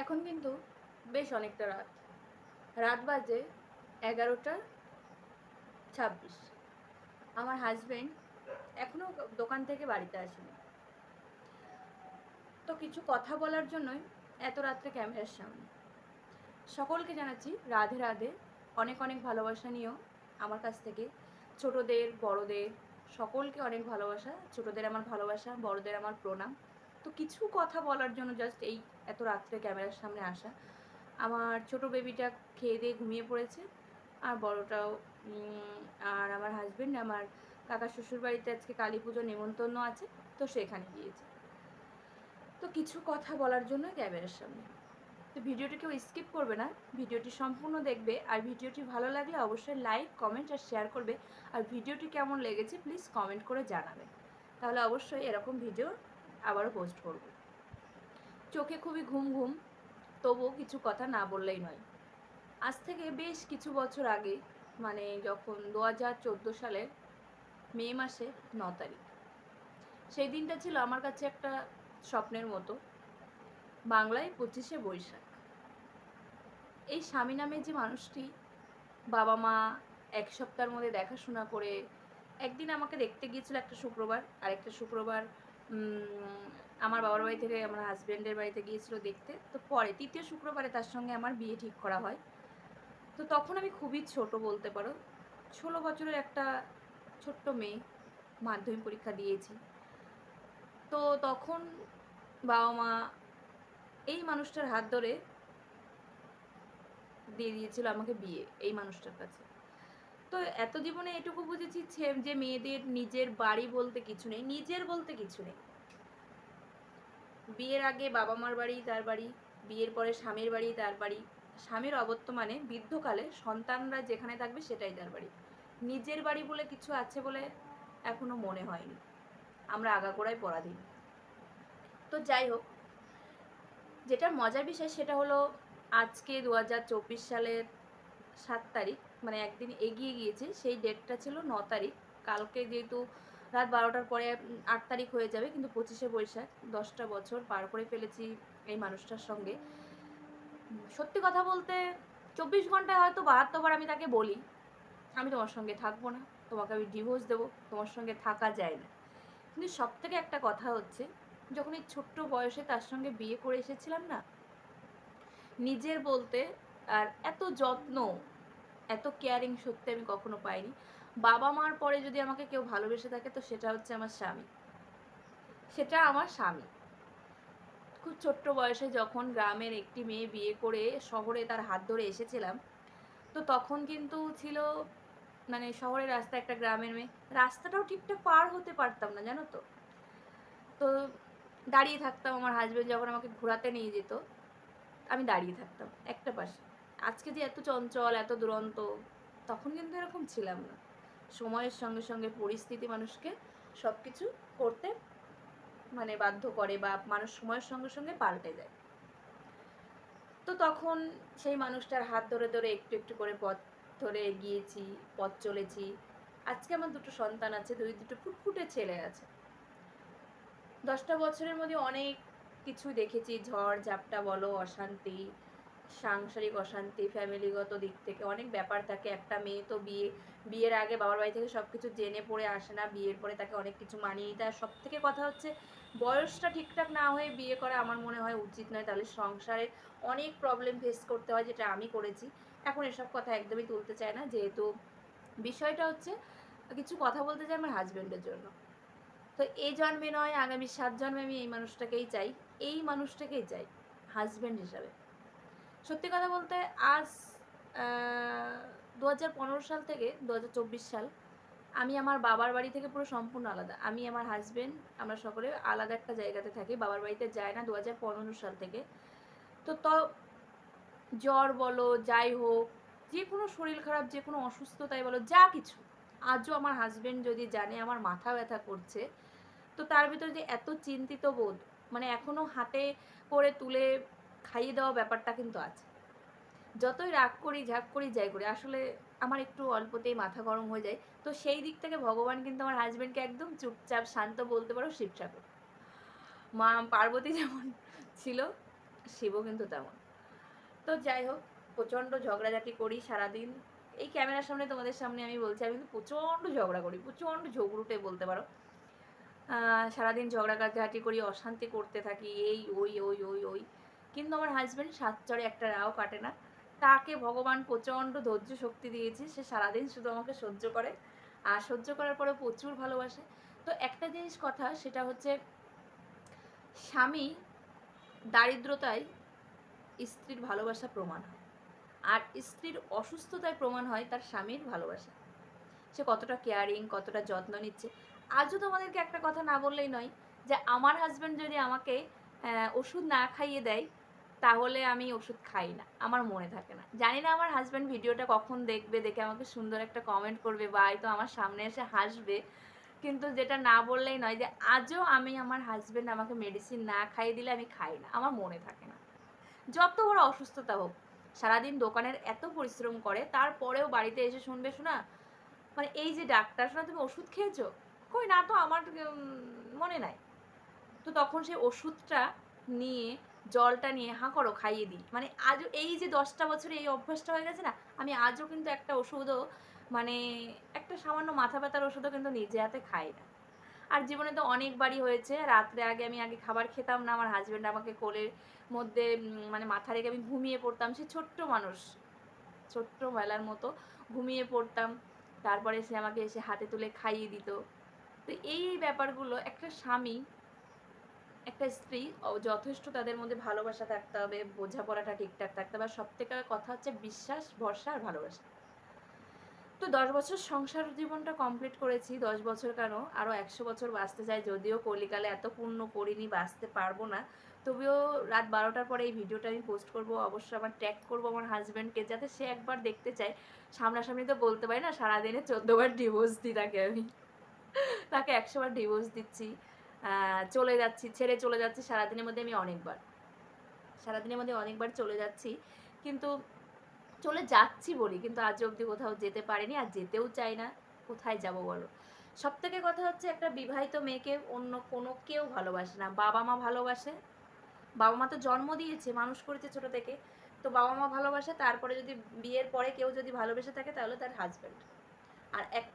এখন কিন্তু বেশ অনেকটা রাত। রাত বাজে এগারোটা ছাব্বিশ। আমার হাজবেন্ড এখনও দোকান থেকে বাড়িতে আসেনি। তো কিছু কথা বলার জন্যই এত রাত্রে ক্যামেরার সামনে। সকলকে জানাচ্ছি রাধে রাধে, অনেক অনেক ভালোবাসা নিয়েও আমার কাছ থেকে। ছোটদের, বড়দের, সকলকে অনেক ভালোবাসা, ছোটদের আমার ভালোবাসা, বড়দের আমার প্রণাম। তো কিছু কথা বলার জন্য জাস্ট এই এত রাত্রে ক্যামেরার সামনে আসা। আমার ছোট বেবিটা খেয়ে দিয়ে ঘুমিয়ে পড়েছে, আর বড়টাও আর আমার হাজবেন্ড আমার কাকা শ্বশুর বাড়িতে আজকে কালী পুজো নেমন্তন্ন আছে, তো সেখানে গিয়েছে। তো কিছু কথা বলার জন্য ক্যামেরার সামনে। তো ভিডিওটি কেউ স্কিপ করবে না, ভিডিওটি সম্পূর্ণ দেখবে, আর ভিডিওটি ভালো লাগলে অবশ্যই লাইক কমেন্ট আর শেয়ার করবে। আর ভিডিওটি কেমন লেগেছে প্লিজ কমেন্ট করে জানাবে। তাহলে অবশ্যই এরকম ভিডিও আবারও পোস্ট করব। চোখে খুবই ঘুম ঘুম, তবুও কিছু কথা না বললেই নয়। আজ থেকে বেশ কিছু বছর আগে মানে যখন দু হাজার চোদ্দ সালের মে মাসে ন তারিখ, সেই দিনটা ছিল আমার কাছে একটা স্বপ্নের মতো। বাংলায় পঁচিশে বৈশাখ। এই স্বামী নামে যে মানুষটি বাবা মা এক সপ্তাহের মধ্যে দেখাশোনা করে, একদিন আমাকে দেখতে গিয়েছিল একটা শুক্রবার আর একটা শুক্রবার আমার বাবার বাড়ি থেকে, আমার হাজব্যান্ডের বাড়িতে গিয়েছিল দেখতে। তো পরে, তৃতীয় শুক্রবারে তার সঙ্গে আমার বিয়ে ঠিক করা হয়। তো তখন আমি খুবই ছোট বলতে পারো। ষোলো বছরের একটা ছোট্ট মেয়ে মাধ্যমিক পরীক্ষা দিয়েছি। তো তখন বাবা মা এই মানুষটার হাত ধরে দিয়ে দিয়েছিল আমাকে বিয়ে, এই মানুষটার কাছে। তো এত জীবনে এটুকু বুঝেছি যে মেয়েদের নিজের বাড়ি বলতে কিছু নেই, নিজের বলতে কিছু নেই। বিয়ের আগে বাবা মার বাড়ি তার বাড়ি, বিয়ের পরে স্বামীর বাড়ি তার বাড়ি। স্বামীর অবর্তমানে বৃদ্ধকালে সন্তানরা যেখানে থাকবে সেটাই তার বাড়ি। নিজের বাড়ি বলে কিছু আছে বলে এখনও মনে হয়নি। আমরা আগাগোড়ায় পরাধীন। তো যাই হোক, যেটা মজার বিষয় সেটা হলো আজকে দু হাজার চব্বিশ সালের সাত তারিখ মানে একদিন এগিয়ে গিয়েছে, সেই ডেটটা ছিল ন তারিখ। কালকে যেহেতু রাত বারোটার পরে আট তারিখ হয়ে যাবে, কিন্তু পঁচিশে বৈশাখ, দশটা বছর পার করে ফেলেছি এই মানুষটার সঙ্গে। সত্যি কথা বলতে চব্বিশ ঘন্টায় হয়তো বাহাত্তরবার আমি তাকে বলি, আমি তোমার সঙ্গে থাকব না, তোমাকে আমি ডিভোর্স দেবো, তোমার সঙ্গে থাকা যায় না। কিন্তু সব থেকে একটা কথা হচ্ছে, যখন এই ছোট্ট বয়সে তার সঙ্গে বিয়ে করে এসেছিলাম না, নিজের বলতে আর এত যত্ন এত কেয়ারিং সত্যি আমি কখনো পাইনি। বাবা মার পরে যদি আমাকে কেউ ভালোবেসে থাকে, তো সেটা হচ্ছে আমার স্বামী। সেটা আমার স্বামী। খুব ছোট্ট বয়সে যখন গ্রামের একটি মেয়ে বিয়ে করে শহরে তার হাত ধরে এসেছিলাম, তো তখন কিন্তু ছিল মানে শহরের রাস্তা একটা গ্রামের মেয়ে। রাস্তাটাও ঠিকঠাক পার হতে পারতাম না, জানো তো? তো দাঁড়িয়ে থাকতাম, আমার হাজবেন্ড যখন আমাকে ঘোরাতে নিয়ে যেত, আমি দাঁড়িয়ে থাকতাম একটা পাশে। আজকে যে এত চঞ্চল, এত দুরন্ত, তখন কিন্তু এরকম ছিলাম না। সময়ের সঙ্গে সঙ্গে পরিস্থিতি মানুষকে সব কিছু করতে মানে বাধ্য করে বা মানুষ সময়ের সঙ্গে সঙ্গে পাল্টে যায়। তো তখন সেই মানুষটার হাত ধরে ধরে একটু একটু করে পথ ধরে এগিয়েছি, পথ চলেছি। আজকে আমার দুটো সন্তান আছে, দুই, দুটো ফুটফুটে ছেলে আছে। দশটা বছরের মধ্যে অনেক কিছু দেখেছি, ঝড়, ঝাপটা বলো, অশান্তি সাংসারিক অশান্তি ফ্যামিলিগত দিক থেকে অনেক ব্যাপার থাকে। একটা মেয়ে তো বিয়ে, বিয়ের আগে বাবার বাড়ি থেকে সব কিছু জেনে পড়ে আসে না, বিয়ের পরে তাকে অনেক কিছু মানিয়ে নিতে হয়। সব থেকে কথা হচ্ছে, বয়সটা ঠিকঠাক না হয়ে বিয়ে করা আমার মনে হয় উচিত নয়। তাহলে সংসারে অনেক প্রবলেম ফেস করতে হয়, যেটা আমি করেছি। এখন এসব কথা একদমই তুলতে চাই না। যেহেতু বিষয়টা হচ্ছে, কিছু কথা বলতে চাই আমার হাজব্যান্ডের জন্য। তো এই জন্মে নয়, আগামী সাত জন্মে আমি এই মানুষটাকেই চাই। এই মানুষটাকেই চাই হাজব্যান্ড হিসাবে। সত্যি কথা বলতে আজ দু হাজার পনেরো সাল থেকে দু হাজার চব্বিশ সাল আমি আমার বাবার বাড়ি থেকে পুরো সম্পূর্ণ আলাদা। আমি আমার হাজবেন্ড আমরা সকলে আলাদা একটা জায়গাতে থাকি, বাবার বাড়িতে যায় না দু হাজার পনেরো সাল থেকে। তো ত, জ্বর বলো, যাই হোক, যে কোনো শরীর খারাপ, যে কোনো অসুস্থতাই বলো, যা কিছু। আজও আমার হাজবেন্ড যদি জানে, আমার মাথা ব্যথা করছে, তো তার ভিতরে যে এত চিন্তিত বোধ মানে এখনও হাতে করে তুলে খাইয়ে দেওয়া ব্যাপারটা কিন্তু আছে। যতই রাগ করি, ঝাঁক করি, যাই করি, আসলে আমার একটু অল্পতেই মাথা গরম হয়ে যায়। তো সেই দিক থেকে ভগবান কিন্তু আমার হাজব্যান্ডকে একদম চুপচাপ, শান্ত বলতে পারো শিব ঠাকুর মা পার্বতী যেমন ছিল, শিবও কিন্তু তেমন। তো যাই হোক, প্রচণ্ড ঝগড়াঝাটি করি সারাদিন। এই ক্যামেরার সামনে, তোমাদের সামনে আমি বলছি, আমি কিন্তু প্রচণ্ড ঝগড়া করি, প্রচণ্ড ঝগড়ুটে বলতে পারো। সারাদিন ঝগড়াঝাটি করি, অশান্তি করতে থাকি, এই, ওই ওই ওই ওই। কিন্তু আমার হাজব্যান্ড সাত চড়ে একটা রাও কাটে না। তাকে ভগবান প্রচণ্ড ধৈর্য শক্তি দিয়েছে, সে সারাদিন শুধু আমাকে সহ্য করে। আর সহ্য করার পরে প্রচুর ভালোবাসে। তো একটা জিনিস কথা, সেটা হচ্ছে স্বামী দারিদ্রতায় স্ত্রীর ভালোবাসা প্রমাণ হয়। আর স্ত্রীর অসুস্থতায় প্রমাণ হয় তার স্বামীর ভালোবাসা। সে কতটা কেয়ারিং কতটা যত্ন নিচ্ছে। আজও তোমাদেরকে একটা কথা না বললেই নয় যে আমার হাজব্যান্ড যদি আমাকে ওষুধ না খাইয়ে দেয় তাহলে আমি ওষুধ খাই না, আমার মনে থাকে না। জানি না আমার হাজব্যান্ড ভিডিওটা কখন দেখবে, দেখে আমাকে সুন্দর একটা কমেন্ট করবে, বা তো আমার সামনে এসে হাসবে। কিন্তু যেটা না বললেই নয় যে, আজও আমি আমার হাজব্যান্ড আমাকে মেডিসিন না খাইয়ে দিলে আমি খাই না, আমার মনে থাকে না। যত বড় অসুস্থতা হোক, সারাদিন দোকানের এত পরিশ্রম করে, তারপরেও বাড়িতে এসে শুনবে, শোনা মানে এই যে ডাক্তার, শোনা, তুমি ওষুধ খেয়েছো? কই না তো আমার মনে নাই। তো তখন সেই ওষুধটা নিয়ে জলটা নিয়ে, হাঁ করো, খাইয়ে দিই। মানে আজও এই যে দশটা বছরে এই অভ্যাসটা হয়ে গেছে না, আমি আজও কিন্তু একটা ওষুধও মানে একটা সামান্য মাথা ব্যথার ওষুধও কিন্তু নিজে হাতে খাই না। আর জীবনে তো অনেকবারই হয়েছে, রাত্রে আগে আমি আগে খাবার খেতাম না, আমার হাজব্যান্ড আমাকে কোলের মধ্যে মানে মাথা রেখে আমি ঘুমিয়ে পড়তাম। সে ছোট্ট মানুষ, ছোট্ট বেলার মতো ঘুমিয়ে পড়তাম। তারপরে সে আমাকে এসে হাতে তুলে খাইয়ে দিত। তো এই এই ব্যাপারগুলো একটা স্বামী একটা স্ত্রী যথেষ্ট তাদের মধ্যে ভালোবাসা থাকতে হবে, বোঝাপড়াটা ঠিকঠাক থাকতে হবে, আর সব থেকে কথা হচ্ছে বিশ্বাস, ভরসা আর ভালোবাসা। তো দশ বছর সংসার জীবনটা কমপ্লিট করেছি, দশ বছর কেন? আরও একশো বছর বাঁচতে চাই, যদিও কলিকালে এত পূর্ণ করিনি, বাঁচতে পারব না। তবুও রাত বারোটার পরে এই ভিডিওটা আমি পোস্ট করব, অবশ্যই আমার ট্যাগ করব আমার হাজব্যান্ডকে যাতে সে একবার দেখতে চায়। সামনাসামনি তো বলতে পারি না, সারাদিনে চোদ্দোবার ডিভোর্স দিই তাকে আমি। তাকে একশোবার ডিভোর্স দিচ্ছি। চলে যাচ্ছি, ছেড়ে চলে যাচ্ছি সারাদিনের মধ্যে আমি অনেকবার। সারাদিনের মধ্যে অনেকবার চলে যাচ্ছি, কিন্তু চলে যাচ্ছি বলি, কিন্তু আজ অবধি কোথাও যেতে পারিনি, আর যেতেও চাই না। কোথায় যাব বলো? সব থেকে কথা হচ্ছে একটা বিবাহিত মেয়েকে অন্য কোনো কেউ ভালোবাসে না। বাবা মা ভালোবাসে, বাবা মা তো জন্ম দিয়েছে, মানুষ করেছে ছোট থেকে। তো বাবা মা ভালোবাসে, তারপরে যদি বিয়ের পরে কেউ যদি ভালোবেসে থাকে, তাহলে তার হাজব্যান্ড আর এক,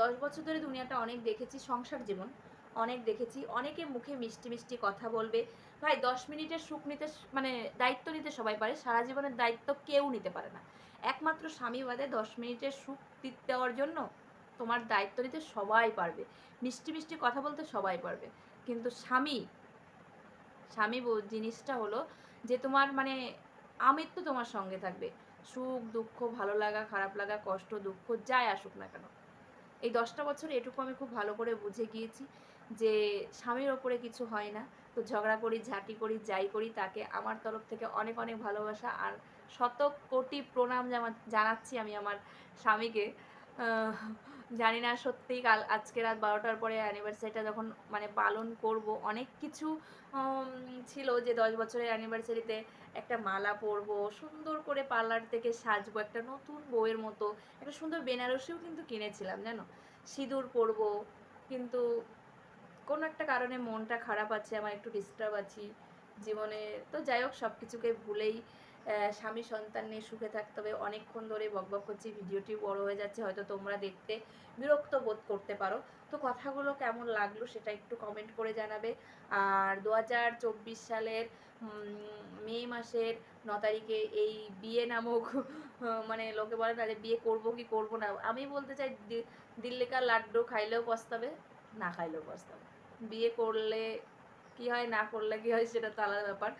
দশ বছর ধরে দুনিয়াটা অনেক দেখেছি সংসার জীবন। অনেক দেখেছি। অনেকে মুখে মিষ্টি মিষ্টি কথা বলবে। ভাই, দশ মিনিটের সুখ নিতে মানে দায়িত্ব নিতে সবাই পারে। সারা জীবনের দায়িত্ব কেউ নিতে পারে না। একমাত্র স্বামী বাদে দশ মিনিটের সুখ দেওয়ার জন্য তোমার দায়িত্ব নিতে সবাই পারবে। মিষ্টি মিষ্টি কথা বলতে সবাই পারবে। কিন্তু স্বামী স্বামী জিনিসটা হলো যে তোমার মানে আমৃত্যু তোমার সঙ্গে থাকবে। সুখ, দুঃখ, ভালো লাগা, খারাপ লাগা, কষ্ট, দুঃখ, যাই আসুক না কেন। এই দশটা বছর এটুকু আমি খুব ভালো করে বুঝে গিয়েছি। যে স্বামীর ওপরে কিছু হয় না। তো ঝগড়া করি, ঝাঁটি করি, যাই করি তাকে আমার তরফ থেকে অনেক অনেক ভালোবাসা আর শত কোটি প্রণাম জানাচ্ছি আমি আমার স্বামীকে। জানি না সত্যিই কাল, আজকে রাত বারোটার পরে অ্যানিভার্সারিটা যখন মানে পালন করব, অনেক কিছু ছিল যে দশ বছরের অ্যানিভার্সারিতে একটা মালা পরব, সুন্দর করে পার্লার থেকে সাজবো, একটা নতুন বউয়ের মতো, একটা সুন্দর বেনারসিও কিন্তু কিনেছিলাম, জানো? সিঁদুর পরবো, কিন্তু কোনো একটা কারণে মনটা খারাপ আছে, আমার একটু ডিস্টার্ব আছি জীবনে। তো যাই হোক সব কিছুকে ভুলেই স্বামী সন্তান নিয়ে সুখে থাকতে হবে। অনেকক্ষণ ধরে বকবক করছি, ভিডিওটি বড় হয়ে যাচ্ছে, হয়তো তোমরা দেখতে বিরক্ত বোধ করতে পারো। তো কথাগুলো কেমন লাগল সেটা একটু কমেন্ট করে জানাবে। আর দু হাজার চব্বিশ সালের মে মাসের ন তারিখে এই বিয়ে নামক মানে লোকে বলে না যে বিয়ে করব কি করব না। আমি বলতে চাই দিল্লিকার লাড্ডু খাইলেও পস্তাবে, না খাইলেও পস্তাবে। বিয়ে করলে কি হয়, না করলে কি হয় সেটা তো আলাদা ব্যাপার।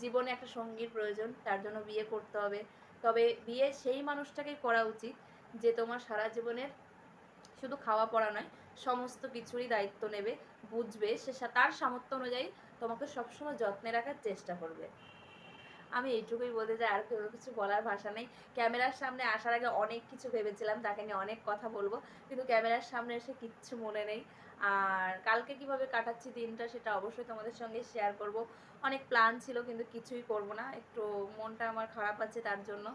জীবনে একটা সঙ্গীর প্রয়োজন, তার জন্য বিয়ে করতে হবে। তবে বিয়ে সেই মানুষটাকে করা উচিত যে তোমার সারা জীবনের শুধু খাওয়া পড়া নয়, সমস্ত কিছুরই দায়িত্ব নেবে, বুঝবে, সে তার সামর্থ্য অনুযায়ী তোমাকে সবসময় যত্নে রাখার চেষ্টা করবে। আমি এইটুকুই বলতে চাই, আর কোনো কিছু বলার ভাষা নেই। ক্যামেরার সামনে আসার আগে অনেক কিছু ভেবেছিলাম, তাকে নিয়ে অনেক কথা বলব, কিন্তু ক্যামেরার সামনে এসে কিচ্ছু মনে নেই। আর কালকে কীভাবে কাটাচ্ছি দিনটা সেটা অবশ্যই তোমাদের সঙ্গে শেয়ার করব। অনেক প্ল্যান ছিল, কিন্তু কিছুই করব না। একটু মনটা আমার খারাপ আছে তার জন্য।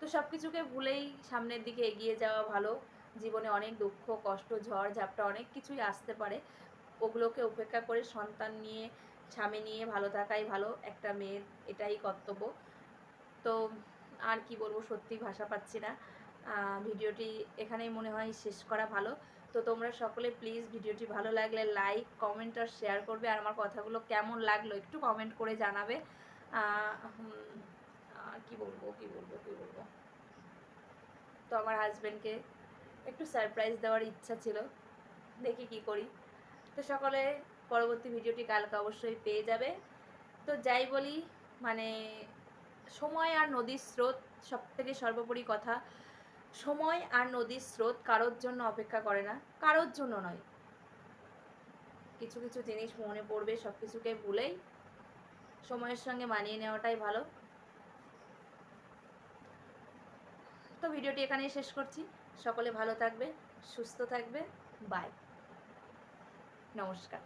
তো সব কিছুকে ভুলেই সামনের দিকে এগিয়ে যাওয়া ভালো। জীবনে অনেক দুঃখ, কষ্ট, ঝড়, ঝাপটা অনেক কিছুই আসতে পারে। ওগুলোকে উপেক্ষা করে সন্তান নিয়ে স্বামী নিয়ে ভালো থাকাই ভালো, একটা মেয়ের এটাই কর্তব্য। তো আর কি বলব, সত্যি ভাষা পাচ্ছি না। ভিডিওটি এখানেই মনে হয় শেষ করা ভালো। তো তোমরা সকলে প্লিজ ভিডিওটি ভালো লাগলে লাইক কমেন্ট আর শেয়ার করবে। আর আমার কথাগুলো কেমন লাগল একটু কমেন্ট করে জানাবে। কি বলব কি বলব কি বলব? তো আমার হাজব্যান্ডকে একটু সারপ্রাইজ দেওয়ার ইচ্ছা ছিল। দেখি কি করি। তো সকলে পরবর্তী ভিডিওটি কালকে অবশ্যই পেয়ে যাবে। তো যাই বলি মানে সময় আর নদীর স্রোত সব থেকে সর্বোপরি কথা। সময় আর নদীর স্রোত কারোর জন্য অপেক্ষা করে না, কারোর জন্য নয়। কিছু কিছু জিনিস মনে পড়বে সব কিছুকে ভুলেই সময়ের সঙ্গে মানিয়ে নেওয়াটাই ভালো। তো ভিডিওটি এখানেই শেষ করছি। সকলে ভালো থাকবে, সুস্থ থাকবে বাই নমস্কার।